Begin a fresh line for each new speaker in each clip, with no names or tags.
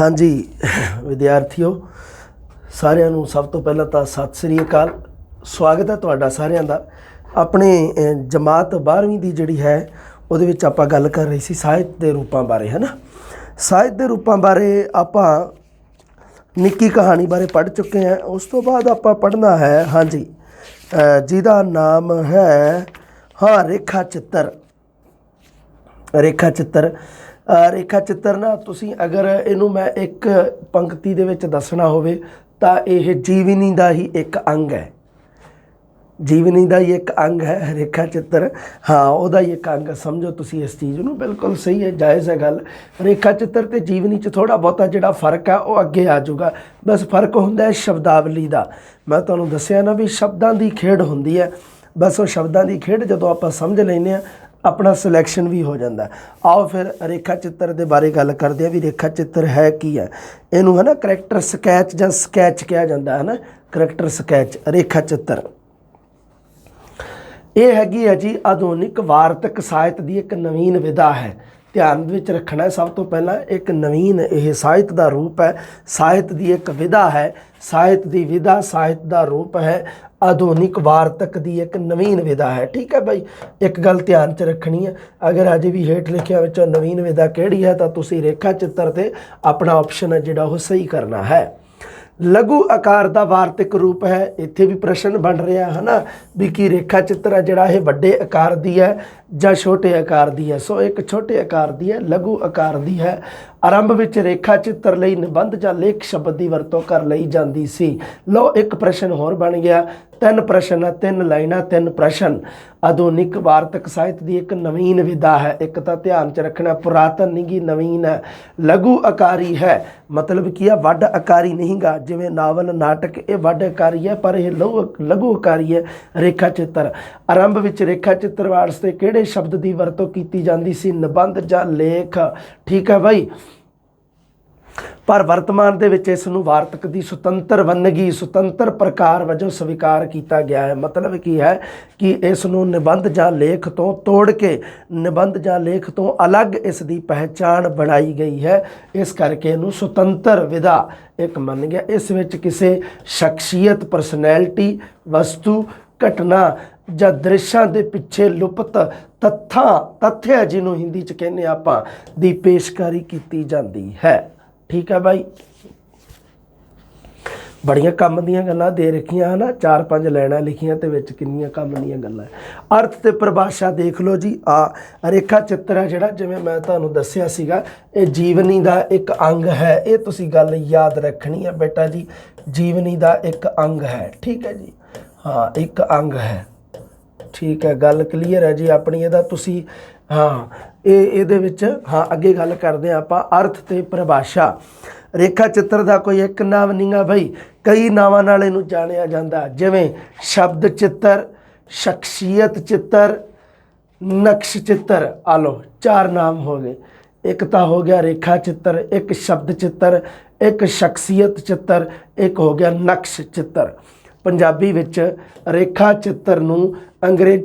ਹਾਂਜੀ, ਵਿਦਿਆਰਥੀਓ, ਸਾਰਿਆਂ ਨੂੰ ਸਭ ਤੋਂ ਪਹਿਲਾਂ ਤਾਂ ਸਤਿ ਸ੍ਰੀ ਅਕਾਲ। ਸਵਾਗਤ ਹੈ ਤੁਹਾਡਾ ਸਾਰਿਆਂ ਦਾ। ਆਪਣੇ ਜਮਾਤ 12ਵੀਂ ਦੀ ਜਿਹੜੀ ਹੈ, ਉਹਦੇ ਵਿੱਚ ਆਪਾਂ ਗੱਲ ਕਰ ਰਹੀ ਸੀ ਸਾਹਿਤ ਦੇ ਰੂਪਾਂ ਬਾਰੇ, ਹੈ ਨਾ? ਸਾਹਿਤ ਦੇ ਰੂਪਾਂ ਬਾਰੇ ਆਪਾਂ ਨਿੱਕੀ ਕਹਾਣੀ ਬਾਰੇ ਪੜ੍ਹ ਚੁੱਕੇ ਹਾਂ। ਉਸ ਤੋਂ ਬਾਅਦ ਆਪਾਂ ਪੜ੍ਹਨਾ ਹੈ, ਹਾਂਜੀ ਜਿਹਦਾ ਨਾਮ ਹੈ, ਹਾਂ, ਰੇਖਾ ਚਿੱਤਰ। ਰੇਖਾ ਚਿੱਤਰ। ਰੇਖਾ ਚਿੱਤਰ ਨਾ ਤੁਸੀਂ ਅਗਰ ਇਹਨੂੰ ਮੈਂ ਇੱਕ ਪੰਕਤੀ ਦੇ ਵਿੱਚ ਦੱਸਣਾ ਹੋਵੇ, ਤਾਂ ਇਹ ਜੀਵਨੀ ਦਾ ਹੀ ਇੱਕ ਅੰਗ ਹੈ। ਜੀਵਨੀ ਦਾ ਹੀ ਇੱਕ ਅੰਗ ਹੈ, ਰੇਖਾ ਚਿੱਤਰ। ਹਾਂ, ਉਹਦਾ ਹੀ ਇੱਕ ਅੰਗ, ਸਮਝੋ ਤੁਸੀਂ ਇਸ ਚੀਜ਼ ਨੂੰ, ਬਿਲਕੁਲ ਸਹੀ ਹੈ, ਜਾਇਜ਼ ਹੈ ਗੱਲ। ਰੇਖਾ ਚਿੱਤਰ ਤੇ ਜੀਵਨੀ 'ਚ ਥੋੜਾ ਬਹੁਤਾ ਜਿਹੜਾ ਫ਼ਰਕ ਹੈ ਉਹ ਅੱਗੇ ਆ ਜਾਊਗਾ। ਬਸ ਫ਼ਰਕ ਹੁੰਦਾ ਹੈ ਸ਼ਬਦਾਵਲੀ ਦਾ। ਮੈਂ ਤੁਹਾਨੂੰ ਦੱਸਿਆ ਨਾ ਵੀ ਸ਼ਬਦਾਂ ਦੀ ਖੇਡ ਹੁੰਦੀ ਹੈ। ਬਸ ਉਹ ਸ਼ਬਦਾਂ ਦੀ ਖੇਡ ਜਦੋਂ ਆਪਾਂ ਸਮਝ ਲੈਂਦੇ ਆ ਆਪਣਾ ਸਿਲੈਕਸ਼ਨ ਵੀ ਹੋ ਜਾਂਦਾ। ਆਓ ਫਿਰ ਰੇਖਾ ਚਿੱਤਰ ਦੇ ਬਾਰੇ ਗੱਲ ਕਰਦੇ ਆ ਵੀ ਰੇਖਾ ਚਿੱਤਰ ਹੈ ਕੀ ਹੈ। ਇਹਨੂੰ ਹੈ ਨਾ ਕਰੈਕਟਰ ਸਕੈਚ ਜਾਂ ਸਕੈਚ ਕਿਹਾ ਜਾਂਦਾ ਹੈ ਨਾ ਕਰੈਕਟਰ ਸਕੈਚ ਰੇਖਾ ਚਿੱਤਰ। ਇਹ ਹੈਗੀ ਹੈ ਜੀ ਆਧੁਨਿਕ ਵਾਰਤਕ ਸਾਹਿਤ ਦੀ ਇੱਕ ਨਵੀਨ ਵਿਧਾ ਹੈ। ਧਿਆਨ ਵਿੱਚ ਰੱਖਣਾ ਹੈ। ਸਭ ਤੋਂ ਪਹਿਲਾਂ ਇੱਕ ਨਵੀਨ ਇਹ ਸਾਹਿਤ ਦਾ ਰੂਪ ਹੈ। ਸਾਹਿਤ ਦੀ ਇੱਕ ਵਿਧਾ ਹੈ। ਸਾਹਿਤ ਦੀ ਵਿਧਾ ਸਾਹਿਤ ਦਾ ਰੂਪ ਹੈ। ਆਧੁਨਿਕ ਵਾਰਤਕ ਦੀ ਇੱਕ ਨਵੀਨ ਵਿਧਾ ਹੈ। ਠੀਕ ਹੈ ਭਾਈ, ਇੱਕ ਗੱਲ ਧਿਆਨ 'ਚ ਰੱਖਣੀ ਹੈ। ਅਗਰ ਅਜੇ ਵੀ ਹੇਠ ਲਿਖਿਆ ਵਿੱਚੋਂ ਨਵੀਨ ਵਿਧਾ ਕਿਹੜੀ ਹੈ, ਤਾਂ ਤੁਸੀਂ ਰੇਖਾ ਚਿੱਤਰ ਤੇ ਆਪਣਾ ਆਪਸ਼ਨ ਹੈ ਜਿਹੜਾ ਉਹ ਸਹੀ ਕਰਨਾ ਹੈ। ਲਘੂ ਆਕਾਰ ਦਾ ਵਾਰਤਕ ਰੂਪ ਹੈ। ਇੱਥੇ ਵੀ ਪ੍ਰਸ਼ਨ ਬਣ ਰਿਹਾ ਹੈ ਨਾ ਵੀ ਕੀ ਰੇਖਾ ਚਿੱਤਰ ਹੈ ਜਿਹੜਾ ਇਹ ਵੱਡੇ ਆਕਾਰ ਦੀ ਹੈ ਜਾਂ ਛੋਟੇ ਆਕਾਰ ਦੀ ਹੈ। ਸੋ ਇੱਕ ਛੋਟੇ ਆਕਾਰ ਦੀ ਹੈ, ਲਘੂ ਆਕਾਰ ਦੀ ਹੈ। ਆਰੰਭ ਵਿੱਚ ਰੇਖਾ ਚਿੱਤਰ ਲਈ ਨਿਬੰਧ ਜਾਂ ਲੇਖ ਸ਼ਬਦ ਦੀ ਵਰਤੋਂ ਕਰ ਲਈ ਜਾਂਦੀ ਸੀ। ਲੋ ਇੱਕ ਪ੍ਰਸ਼ਨ ਹੋਰ ਬਣ ਗਿਆ। ਤਿੰਨ ਪ੍ਰਸ਼ਨ ਆ, ਤਿੰਨ ਲਾਈਨਾਂ, ਤਿੰਨ ਪ੍ਰਸ਼ਨ। ਆਧੁਨਿਕ ਵਾਰਤਕ ਸਾਹਿਤ ਦੀ ਇੱਕ ਨਵੀਨ ਵਿਧਾ ਹੈ। ਇੱਕ ਤਾਂ ਧਿਆਨ ਚ ਰੱਖਣਾ, ਪੁਰਾਤਨ ਨਹੀਂ ਨਵੀਨ ਹੈ, ਲਘੂ ਆਕਾਰੀ ਹੈ। ਮਤਲਬ ਕੀ ਆ, ਵੱਡ ਆਕਾਰੀ ਨਹੀਂਗਾ ਜਿਵੇਂ ਨਾਵਲ, ਨਾਟਕ, ਇਹ ਵੱਡ ਆਕਾਰੀ ਹੈ, ਪਰ ਇਹ ਲਘੂ ਲਘੂ ਆਕਾਰੀ ਹੈ ਰੇਖਾ ਚਿੱਤਰ ਆਰੰਭ ਵਿੱਚ ਰੇਖਾ ਚਿੱਤਰ ਵਾਸਤੇ ਕਿਹੜੇ ਸ਼ਬਦ ਦੀ ਵਰਤੋਂ ਕੀਤੀ ਜਾਂਦੀ ਸੀ? ਨਿਬੰਧ ਜਾਂ ਲੇਖ? ਠੀਕ ਹੈ ਭਾਈ ਪਰ ਵਰਤਮਾਨ ਦੇ ਵਿੱਚ ਇਸ ਨੂੰ ਵਾਰਤਕ ਦੀ ਸੁਤੰਤਰ ਵੰਨਗੀ, ਸੁਤੰਤਰ ਪ੍ਰਕਾਰ ਵਜੋਂ ਸਵੀਕਾਰ ਕੀਤਾ ਗਿਆ ਹੈ। ਮਤਲਬ ਕੀ ਹੈ ਕਿ ਇਸ ਨੂੰ ਨਿਬੰਧ ਜਾਂ ਲੇਖ ਤੋਂ ਤੋੜ ਕੇ, ਨਿਬੰਧ ਜਾਂ ਲੇਖ ਤੋਂ ਅਲੱਗ ਇਸ ਦੀ ਪਹਿਚਾਣ ਬਣਾਈ ਗਈ ਹੈ। ਇਸ ਕਰਕੇ ਇਹਨੂੰ ਸੁਤੰਤਰ ਵਿਧਾ ਇੱਕ ਮੰਨ ਗਿਆ। ਇਸ ਵਿੱਚ ਕਿਸੇ ਸ਼ਖਸੀਅਤ, ਪਰਸਨੈਲਿਟੀ, ਵਸਤੂ, ਘਟਨਾ ਜਾਂ ਦ੍ਰਿਸ਼ਾਂ ਦੇ ਪਿੱਛੇ ਲੁਪਤ, ਤੱਥਾਂ, ਤੱਥਿਆ ਜਿਹਨੂੰ ਹਿੰਦੀ ਚ ਕਹਿੰਦੇ ਆਪਾਂ, ਦੀ ਪੇਸ਼ਕਾਰੀ ਕੀਤੀ ਜਾਂਦੀ ਹੈ। ਠੀਕ ਹੈ ਬਾਈ। ਬੜੀਆਂ ਕੰਮ ਦੀਆਂ ਗੱਲਾਂ ਦੇ ਰੱਖੀਆਂ ਹਨਾ, ਚਾਰ ਪੰਜ ਲੈਣਾ ਲਿਖੀਆਂ ਤੇ ਵਿੱਚ ਕਿੰਨੀਆਂ ਕੰਮ ਦੀਆਂ ਗੱਲਾਂ। ਅਰਥ ਤੇ ਪਰਿਭਾਸ਼ਾ ਦੇਖ ਲਓ ਜੀ, ਆ ਰੇਖਾ ਚਿੱਤਰ ਹੈ ਜਿਹੜਾ, ਜਿਵੇਂ ਮੈਂ ਤੁਹਾਨੂੰ ਦੱਸਿਆ ਸੀਗਾ, ਇਹ ਜੀਵਨੀ ਦਾ ਇੱਕ ਅੰਗ ਹੈ। ਇਹ ਤੁਸੀਂ ਗੱਲ ਯਾਦ ਰੱਖਣੀ ਹੈ ਬੇਟਾ ਜੀ, ਜੀਵਨੀ ਦਾ ਇੱਕ ਅੰਗ ਹੈ, ਠੀਕ ਹੈ ਜੀ? ਹਾਂ, ਇੱਕ ਅੰਗ ਹੈ। ਠੀਕ ਹੈ, ਗੱਲ ਕਲੀਅਰ ਹੈ ਜੀ ਆਪਣੀ, ਇਹਦਾ ਤੁਸੀਂ ਹਾਂ, ਇਹ, ਇਹਦੇ ਵਿੱਚ, ਹਾਂ, ਅੱਗੇ ਗੱਲ ਕਰਦੇ ਹਾਂ ਆਪਾਂ ਅਰਥ ਤੇ ਪਰਿਭਾਸ਼ਾ। ਰੇਖਾ ਚਿੱਤਰ ਦਾ ਕੋਈ ਇੱਕ ਨਾਮ ਨਹੀਂਗਾ ਭਾਈ ਕਈ ਨਾਵਾਂ ਨਾਲ ਇਹਨੂੰ ਜਾਣਿਆ ਜਾਂਦਾ। ਜਿਵੇਂ ਸ਼ਬਦ ਚਿੱਤਰ, ਸ਼ਖਸੀਅਤ ਚਿੱਤਰ, ਨਕਸ਼ ਚਿੱਤਰ। ਆ ਲਓ, ਚਾਰ ਨਾਮ ਹੋ ਗਏ। ਇੱਕ ਤਾਂ ਹੋ ਗਿਆ ਰੇਖਾ ਚਿੱਤਰ, ਇੱਕ ਸ਼ਬਦ ਚਿੱਤਰ, ਇੱਕ ਸ਼ਖਸੀਅਤ ਚਿੱਤਰ, ਇੱਕ ਹੋ ਗਿਆ ਨਕਸ਼ ਚਿੱਤਰ। ਪੰਜਾਬੀ ਵਿੱਚ ਰੇਖਾ ਚਿੱਤਰ ਨੂੰ ਅੰਗਰੇਜ਼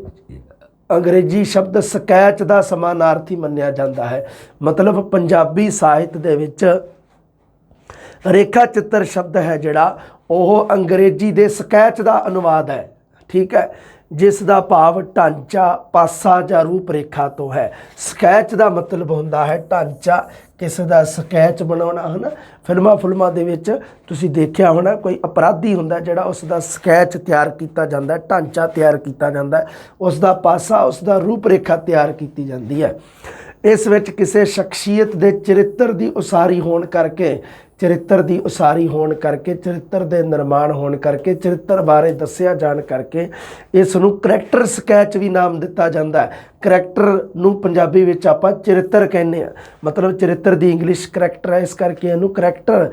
ਅੰਗਰੇਜ਼ੀ ਸ਼ਬਦ ਸਕੈਚ ਦਾ ਸਮਾਨਾਰਥੀ ਮੰਨਿਆ ਜਾਂਦਾ ਹੈ। ਮਤਲਬ ਪੰਜਾਬੀ ਸਾਹਿਤ ਦੇ ਵਿੱਚ ਰੇਖਾ ਚਿੱਤਰ ਸ਼ਬਦ ਹੈ ਜਿਹੜਾ, ਉਹ ਅੰਗਰੇਜ਼ੀ ਦੇ ਸਕੈਚ ਦਾ ਅਨੁਵਾਦ ਹੈ। ਠੀਕ ਹੈ? ਜਿਸ ਦਾ ਭਾਵ ਢਾਂਚਾ, ਪਾਸਾ ਜਾਂ ਰੂਪ ਰੇਖਾ ਤੋਂ ਹੈ। ਸਕੈਚ ਦਾ ਮਤਲਬ ਹੁੰਦਾ ਹੈ ਢਾਂਚਾ ਕਿਸੇ ਦਾ ਸਕੈਚ ਬਣਾਉਣਾ ਹਨਾ? ਫਿਲਮਾਂ ਫਿਲਮਾਂ ਦੇ ਵਿੱਚ ਤੁਸੀਂ ਦੇਖਿਆ ਹੋਣਾ ਕੋਈ ਅਪਰਾਧੀ ਹੁੰਦਾ ਜਿਹੜਾ ਉਸ ਦਾ ਸਕੈਚ ਤਿਆਰ ਕੀਤਾ ਜਾਂਦਾ ਢਾਂਚਾ ਤਿਆਰ ਕੀਤਾ ਜਾਂਦਾ ਹੈ, ਉਸ ਦਾ ਪਾਸਾ ਉਸ ਦਾ ਰੂਪ ਰੇਖਾ ਤਿਆਰ ਕੀਤੀ ਜਾਂਦੀ ਹੈ। ਇਸ ਵਿੱਚ ਕਿਸੇ ਸ਼ਖਸੀਅਤ ਦੇ ਚਰਿੱਤਰ ਦੀ ਉਸਾਰੀ ਹੋਣ ਕਰਕੇ ਚਰਿੱਤਰ ਦੀ ਉਸਾਰੀ ਹੋਣ ਕਰਕੇ, ਚਰਿੱਤਰ ਦੇ ਨਿਰਮਾਣ ਹੋਣ ਕਰਕੇ, ਚਰਿੱਤਰ ਬਾਰੇ ਦੱਸਿਆ ਜਾਣ ਕਰਕੇ ਇਸ ਨੂੰ ਕਰੈਕਟਰ ਸਕੈਚ ਵੀ ਨਾਮ ਦਿੱਤਾ ਜਾਂਦਾ ਹੈ। ਕਰੈਕਟਰ ਨੂੰ ਪੰਜਾਬੀ ਵਿੱਚ ਆਪਾਂ ਚਰਿੱਤਰ ਕਹਿੰਦੇ ਆ ਮਤਲਬ ਚਰਿੱਤਰ ਦੀ ਇੰਗਲਿਸ਼ ਕਰੈਕਟਰ ਹੈ, ਇਸ ਕਰਕੇ ਇਹਨੂੰ ਕਰੈਕਟਰ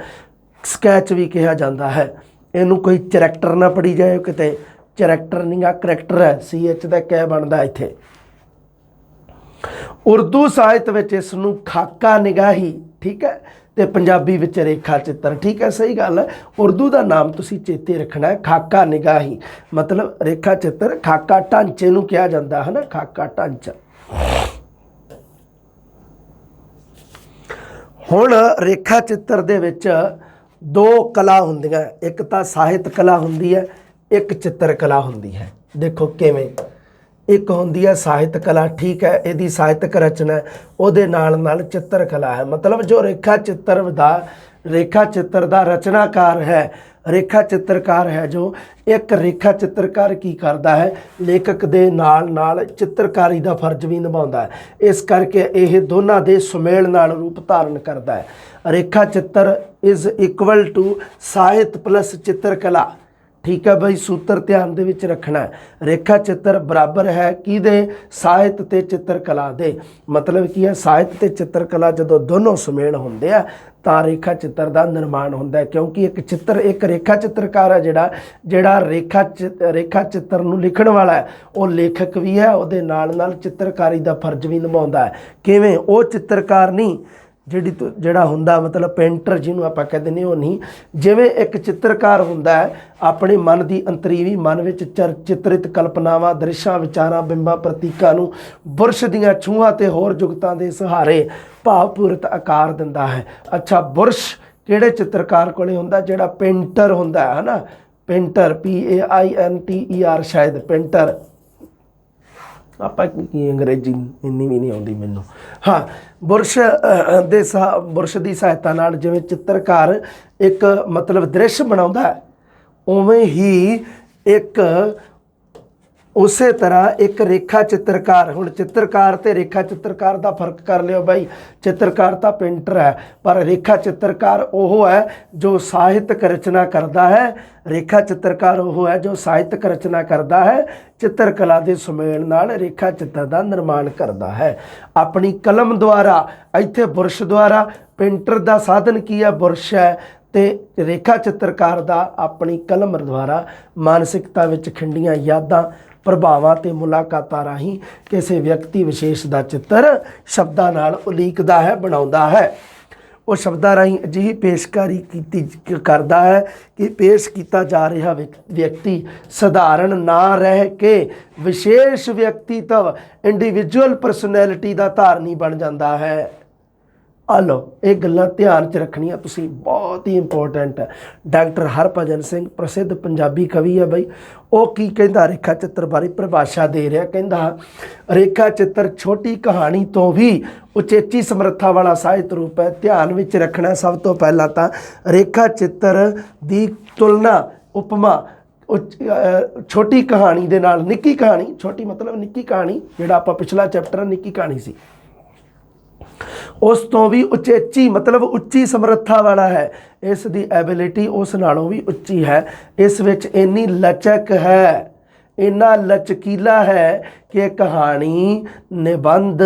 ਸਕੈਚ ਵੀ ਕਿਹਾ ਜਾਂਦਾ ਹੈ। ਇਹਨੂੰ ਕੋਈ ਚੈਰੈਕਟਰ ਨਾ ਪੜੀ ਜਾਏ ਕਿਤੇ ਚੈਰੈਕਟਰ ਨਹੀਂ ਆ ਕਰੈਕਟਰ ਹੈ। ਸੀ ਐਚ ਦਾ ਕਹਿ ਬਣਦਾ ਇੱਥੇ। ਉਰਦੂ ਸਾਹਿਤ ਵਿੱਚ ਇਸ ਨੂੰ ਖਾਕਾ ਨਿਗਾਹੀ, ਠੀਕ ਹੈ? ਤੇ ਪੰਜਾਬੀ ਵਿੱਚ ਰੇਖਾ ਚਿੱਤਰ। ਠੀਕ ਹੈ, ਸਹੀ ਗੱਲ ਹੈ। ਉਰਦੂ ਦਾ ਨਾਮ ਤੁਸੀਂ ਚੇਤੇ ਰੱਖਣਾ ਹੈ, ਖਾਕਾ ਨਿਗਾਹੀ। ਮਤਲਬ ਰੇਖਾ ਚਿੱਤਰ ਖਾਕਾ ਢਾਂਚੇ ਨੂੰ ਕਿਹਾ ਜਾਂਦਾ ਹੈ ਨਾ ਖਾਕਾ ਢਾਂਚਾ। ਹੁਣ ਰੇਖਾ ਚਿੱਤਰ ਦੇ ਵਿੱਚ ਦੋ ਕਲਾ ਹੁੰਦੀਆਂ। ਇੱਕ ਤਾਂ ਸਾਹਿਤ ਕਲਾ ਹੁੰਦੀ ਹੈ, ਇੱਕ ਚਿੱਤਰ ਕਲਾ ਹੁੰਦੀ ਹੈ। ਦੇਖੋ ਕਿਵੇਂ ਇੱਕ ਹੁੰਦੀ ਹੈ ਸਾਹਿਤ ਕਲਾ, ਠੀਕ ਹੈ, ਇਹਦੀ ਸਾਹਿਤਕ ਰਚਨਾ ਉਹਦੇ ਨਾਲ ਨਾਲ ਚਿੱਤਰ ਕਲਾ ਹੈ। ਮਤਲਬ ਜੋ ਰੇਖਾ ਚਿੱਤਰ ਦਾ, ਰੇਖਾ ਚਿੱਤਰ ਦਾ ਰਚਨਾਕਾਰ ਹੈ, ਰੇਖਾ ਚਿੱਤਰਕਾਰ ਹੈ ਜੋ, ਇੱਕ ਰੇਖਾ ਚਿੱਤਰਕਾਰ ਕੀ ਕਰਦਾ ਹੈ? ਲੇਖਕ ਦੇ ਨਾਲ ਨਾਲ ਚਿੱਤਰਕਾਰੀ ਦਾ ਫਰਜ਼ ਵੀ ਨਿਭਾਉਂਦਾ ਹੈ। ਇਸ ਕਰਕੇ ਇਹ ਦੋਨਾਂ ਦੇ ਸੁਮੇਲ ਨਾਲ ਰੂਪ ਧਾਰਨ ਕਰਦਾ ਹੈ। ਰੇਖਾ ਚਿੱਤਰ ਇਜ਼ ਇਕੁਅਲ ਟੂ ਸਾਹਿਤ ਪਲੱਸ ਚਿੱਤਰਕਲਾ। ਠੀਕ ਹੈ ਬਈ, ਸੂਤਰ ਧਿਆਨ ਦੇ ਵਿੱਚ ਰੱਖਣਾ ਰੇਖਾ ਚਿੱਤਰ ਬਰਾਬਰ ਹੈ ਕਿਹਦੇ? ਸਾਹਿਤ ਤੇ ਚਿੱਤਰਕਲਾ ਦੇ। ਮਤਲਬ ਕੀ ਹੈ, ਸਾਹਿਤ ਤੇ ਚਿੱਤਰਕਲਾ ਜਦੋਂ ਦੋਨੋਂ ਸੁਮੇਲ ਹੁੰਦੇ ਆ, ਤਾਂ ਰੇਖਾ ਚਿੱਤਰ ਦਾ ਨਿਰਮਾਣ ਹੁੰਦਾ ਹੈ। ਕਿਉਂਕਿ ਇੱਕ ਚਿੱਤਰ, ਇੱਕ ਰੇਖਾ ਚਿੱਤਰਕਾਰ ਹੈ ਜਿਹੜਾ ਜਿਹੜਾ ਰੇਖਾ ਚਿ- ਰੇਖਾ ਚਿੱਤਰ ਨੂੰ ਲਿਖਣ ਵਾਲਾ ਹੈ, ਉਹ ਲੇਖਕ ਵੀ ਹੈ, ਉਹਦੇ ਨਾਲ ਨਾਲ ਚਿੱਤਰਕਾਰੀ ਦਾ ਫਰਜ਼ ਵੀ ਨਿਭਾਉਂਦਾ ਹੈ। ਕਿਵੇਂ? ਉਹ ਚਿੱਤਰਕਾਰ ਨਹੀਂ ਜਿਹੜੀ ਤੁ- ਜਿਹੜਾ ਹੁੰਦਾ ਮਤਲਬ ਪੇਂਟਰ ਜਿਹਨੂੰ ਆਪਾਂ ਕਹਿੰਦੇ ਨੇ ਉਹ ਨਹੀਂ। ਜਿਵੇਂ ਇੱਕ ਚਿੱਤਰਕਾਰ ਹੁੰਦਾ ਹੈ, ਆਪਣੇ ਮਨ ਦੀ ਅੰਤਰੀਵੀ ਮਨ ਵਿੱਚ ਚਰ- ਚਿੱਤਰਿਤ ਕਲਪਨਾਵਾਂ, ਦ੍ਰਿਸ਼ਾਂ, ਵਿਚਾਰਾਂ, ਬਿੰਬਾਂ, ਪ੍ਰਤੀਕਾਂ ਨੂੰ ਬੁਰਸ਼ ਦੀਆਂ ਛੂਹਾਂ ਤੇ ਹੋਰ ਜੁਗਤਾਂ ਦੇ ਸਹਾਰੇ ਭਾਵਪੂਰਤ ਆਕਾਰ ਦਿੰਦਾ ਹੈ। ਅੱਛਾ, ਬੁਰਸ਼ ਕਿਹੜੇ ਚਿੱਤਰਕਾਰ ਕੋਲੇ ਹੁੰਦਾ? ਜਿਹੜਾ ਪੇਂਟਰ ਹੁੰਦਾ ਹੈ, ਹਨਾ? Painter P A I N T E R ਸ਼ਾਇਦ ਪੇਂਟਰ। ਆਪਾਂ ਕੀ ਅੰਗਰੇਜ਼ੀ ਇੰਨੀ ਵੀ ਨਹੀਂ ਆਉਂਦੀ ਮੈਨੂੰ। ਹਾਂ, ਬੁਰਸ਼ ਦੇ ਸਹਾ ਬੁਰਸ਼ ਦੀ ਸਹਾਇਤਾ ਨਾਲ ਜਿਵੇਂ ਚਿੱਤਰਕਾਰ ਇੱਕ ਮਤਲਬ ਦ੍ਰਿਸ਼ ਬਣਾਉਂਦਾ ਹੈ, ਉਵੇਂ ਹੀ ਇੱਕ ਉਸੇ ਤਰ੍ਹਾਂ ਇੱਕ ਰੇਖਾ ਚਿੱਤਰਕਾਰ, ਹੁਣ ਚਿੱਤਰਕਾਰ ਤੇ ਰੇਖਾ ਚਿੱਤਰਕਾਰ ਦਾ ਫ਼ਰਕ ਕਰ ਲਿਓ ਬਾਈ। ਚਿੱਤਰਕਾਰ ਤਾਂ ਪੇਂਟਰ ਹੈ, ਪਰ ਰੇਖਾ ਚਿੱਤਰਕਾਰ ਉਹ ਹੈ ਜੋ ਸਾਹਿਤਕ ਰਚਨਾ ਕਰਦਾ ਹੈ। ਰੇਖਾ ਚਿੱਤਰਕਾਰ ਉਹ ਹੈ ਜੋ ਸਾਹਿਤਕ ਰਚਨਾ ਕਰਦਾ ਹੈ। ਚਿੱਤਰਕਲਾ ਦੇ ਸੁਮੇਲ ਨਾਲ ਰੇਖਾ ਚਿੱਤਰ ਦਾ ਨਿਰਮਾਣ ਕਰਦਾ ਹੈ। ਆਪਣੀ ਕਲਮ ਦੁਆਰਾ, ਇੱਥੇ ਬੁਰਸ਼ ਦੁਆਰਾ ਪੇਂਟਰ ਦਾ ਸਾਧਨ ਕੀ ਹੈ? ਬੁਰਸ਼ ਹੈ ਤੇ ਰੇਖਾ ਚਿੱਤਰਕਾਰ ਦਾ ਆਪਣੀ ਕਲਮ ਦੁਆਰਾ ਮਾਨਸਿਕਤਾ ਵਿੱਚ ਖਿੰਡੀਆਂ, ਯਾਦਾਂ ਪ੍ਰਭਾਵਾਂ ਤੇ ਮੁਲਾਕਾਤਾਂ ਰਾਹੀਂ ਕਿਸੇ ਵਿਅਕਤੀ ਵਿਸ਼ੇਸ਼ ਦਾ ਚਿੱਤਰ ਸ਼ਬਦਾਂ ਨਾਲ ਉਲੀਕਦਾ ਹੈ, ਬਣਾਉਂਦਾ ਹੈ। ਉਹ ਸ਼ਬਦਾਂ ਰਾਹੀਂ ਅਜਿਹੀ ਪੇਸ਼ਕਾਰੀ ਕੀਤੀ ਕਰਦਾ ਹੈ ਕਿ ਪੇਸ਼ ਕੀਤਾ ਜਾ ਰਿਹਾ ਵਿਅਕ- ਵਿਅਕਤੀ ਸਧਾਰਨ ਨਾ ਰਹਿ ਕੇ ਵਿਸ਼ੇਸ਼ ਵਿਅਕਤੀਤਵ ਇੰਡੀਵਿਜੂਅਲ ਪਰਸਨੈਲਿਟੀ ਦਾ ਧਾਰਨੀ ਬਣ ਜਾਂਦਾ ਹੈ। ਆ ਲਓ, ਇਹ ਗੱਲਾਂ ਧਿਆਨ 'ਚ ਰੱਖਣੀਆਂ ਤੁਸੀਂ, ਬਹੁਤ ਹੀ ਇੰਪੋਰਟੈਂਟ ਹੈ। ਡਾਕਟਰ ਹਰਭਜਨ ਸਿੰਘ, ਪ੍ਰਸਿੱਧ ਪੰਜਾਬੀ ਕਵੀ ਹੈ ਬਈ। ਉਹ ਕੀ ਕਹਿੰਦਾ? ਰੇਖਾ ਚਿੱਤਰ ਬਾਰੇ ਪਰਿਭਾਸ਼ਾ ਦੇ ਰਿਹਾ, ਕਹਿੰਦਾ, ਰੇਖਾ ਚਿੱਤਰ ਛੋਟੀ ਕਹਾਣੀ ਤੋਂ ਵੀ ਉਚੇਚੀ ਸਮਰੱਥਾ ਵਾਲਾ ਸਾਹਿਤ ਰੂਪ ਹੈ। ਧਿਆਨ ਵਿੱਚ ਰੱਖਣਾ ਸਭ ਤੋਂ ਪਹਿਲਾਂ ਤਾਂ ਰੇਖਾ ਚਿੱਤਰ ਦੀ ਤੁਲਨਾ, ਉਪਮਾ, ਉੱਚ- ਛੋਟੀ ਕਹਾਣੀ ਦੇ ਨਾਲ ਨਿੱਕੀ ਕਹਾਣੀ, ਛੋਟੀ ਮਤਲਬ ਨਿੱਕੀ ਕਹਾਣੀ, ਜਿਹੜਾ ਆਪਾਂ ਪਿਛਲਾ ਚੈਪਟਰ ਨਿੱਕੀ ਕਹਾਣੀ ਸੀ। ਉਸ ਤੋਂ ਵੀ ਉਚੇਚੀ, ਮਤਲਬ ਉੱਚੀ ਸਮਰੱਥਾ ਵਾਲਾ ਹੈ। ਇਸ ਦੀ ਐਬਿਲਿਟੀ ਉਸ ਨਾਲੋਂ ਵੀ ਉੱਚੀ ਹੈ। ਇਸ ਵਿੱਚ ਇੰਨੀ ਲਚਕ ਹੈ, ਇੰਨਾ ਲਚਕੀਲਾ ਹੈ ਕਿ ਕਹਾਣੀ, ਨਿਬੰਧ,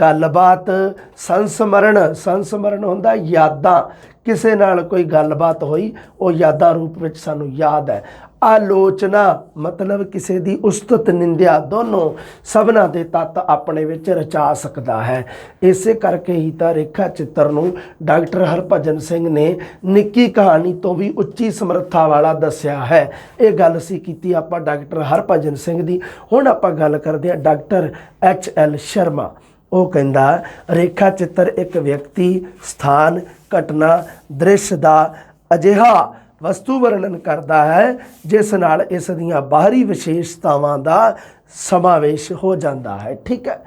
ਗੱਲਬਾਤ, ਸੰਸਮਰਣ ਸੰਸਮਰਣ ਹੁੰਦਾ ਯਾਦਾਂ। ਕਿਸੇ ਨਾਲ ਕੋਈ ਗੱਲਬਾਤ ਹੋਈ, ਉਹ ਯਾਦਾਂ ਰੂਪ ਵਿੱਚ ਸਾਨੂੰ ਯਾਦ ਹੈ। ਆਲੋਚਨਾ, ਮਤਲਬ ਕਿਸੇ ਦੀ ਉਸਤਤ ਨਿੰਦਿਆ ਦੋਨੋਂ ਸਭਨਾ ਦੇ ਤੱਤ ਆਪਣੇ ਵਿੱਚ ਰਚਾ ਸਕਦਾ ਹੈ। ਇਸੇ ਕਰਕੇ ਹੀ ਤਾਂ ਰੇਖਾ ਚਿੱਤਰ ਨੂੰ ਡਾਕਟਰ ਹਰਭਜਨ ਸਿੰਘ ਨੇ ਨਿੱਕੀ ਕਹਾਣੀ ਤੋਂ ਵੀ ਉੱਚੀ ਸਮਰੱਥਾ ਵਾਲਾ ਦੱਸਿਆ ਹੈ। ਇਹ ਗੱਲ ਸੀ ਕੀਤੀ ਆਪਾਂ ਡਾਕਟਰ ਹਰਭਜਨ ਸਿੰਘ ਦੀ। ਹੁਣ ਆਪਾਂ ਗੱਲ ਕਰਦੇ ਹਾਂ ਡਾਕਟਰ ਐਚ ਐਲ ਸ਼ਰਮਾ। ਉਹ ਕਹਿੰਦਾ, ਰੇਖਾ ਚਿੱਤਰ ਇੱਕ ਵਿਅਕਤੀ, ਸਥਾਨ, ਘਟਨਾ, ਦ੍ਰਿਸ਼ ਦਾ ਅਜਿਹਾ ਵਸਤੂ ਵਰਣਨ ਕਰਦਾ ਹੈ, ਜਿਸ ਨਾਲ ਇਸ ਦੀਆਂ ਬਾਹਰੀ ਵਿਸ਼ੇਸ਼ਤਾਵਾਂ ਦਾ ਸਮਾਵੇਸ਼ ਹੋ ਜਾਂਦਾ ਹੈ। ਠੀਕ ਹੈ।